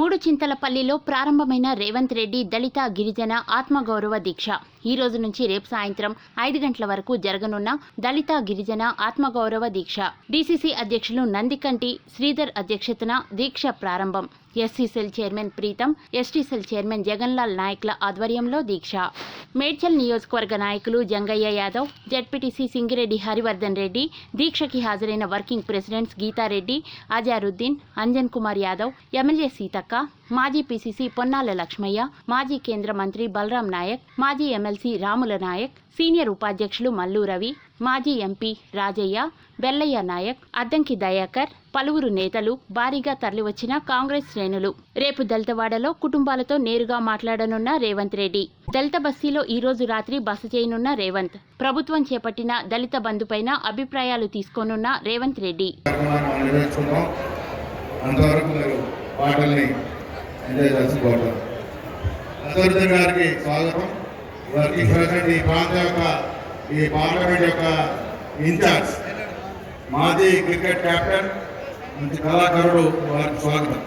మూడు చింతలపల్లిలో ప్రారంభమైన రేవంత్ రెడ్డి దళిత గిరిజన ఆత్మగౌరవ దీక్ష. ఈ రోజు నుంచి రేపు సాయంత్రం ఐదు గంటల వరకు జరగనున్న దళిత గిరిజన ఆత్మగౌరవ దీక్ష. డీసీసీ అధ్యక్షులు నందికంటి శ్రీధర్ అధ్యక్షతన దీక్ష ప్రారంభం. SC cell chairman Preetam ST cell chairman Jaganlal నాయక్ల ఆధ్వర్యంలో దీక్ష. మేడ్చల్ నియోజకవర్గ నాయకులు జంగయ్య యాదవ్ జడ్పీటీసీ సింగిరెడ్డి హరివర్ధన్ రెడ్డి దీక్షకి హాజరైన working presidents Geetha Reddy Azharuddin Anjan Kumar Yadav MLA Seethakka మాజీ పీసీసీ పొన్నాల లక్ష్మయ్య మాజీ కేంద్ర మంత్రి బలరాం నాయక్ మాజీ ఎమ్మెల్సీ రాముల నాయక్ సీనియర్ ఉపాధ్యక్షులు మల్లు రవి మాజీ ఎంపీ రాజయ్య బెల్లయ్య నాయక్ అద్దంకి దయాకర్ పలువురు నేతలు భారీగా తరలివచ్చిన కాంగ్రెస్ శ్రేణులు. రేపు దళితవాడలో కుటుంబాలతో నేరుగా మాట్లాడనున్న రేవంత్ రెడ్డి. దళిత బస్తీలో ఈ రోజు రాత్రి బస చేయనున్న రేవంత్. ప్రభుత్వం చేపట్టిన దళిత బంధుపైన అభిప్రాయాలు తీసుకోనున్న రేవంత్ రెడ్డి. అంతవరకు ఎంజాయ్ చేసుకోవటం అసరుద్దీన్ గారికి స్వాగతం. వారికి ఈ ప్రాంత యొక్క ఈ పార్లమెంట్ యొక్క ఇన్ఛార్జ్ మాజీ క్రికెట్ కెప్టెన్ మంచి కళాకారుడు వారికి స్వాగతం.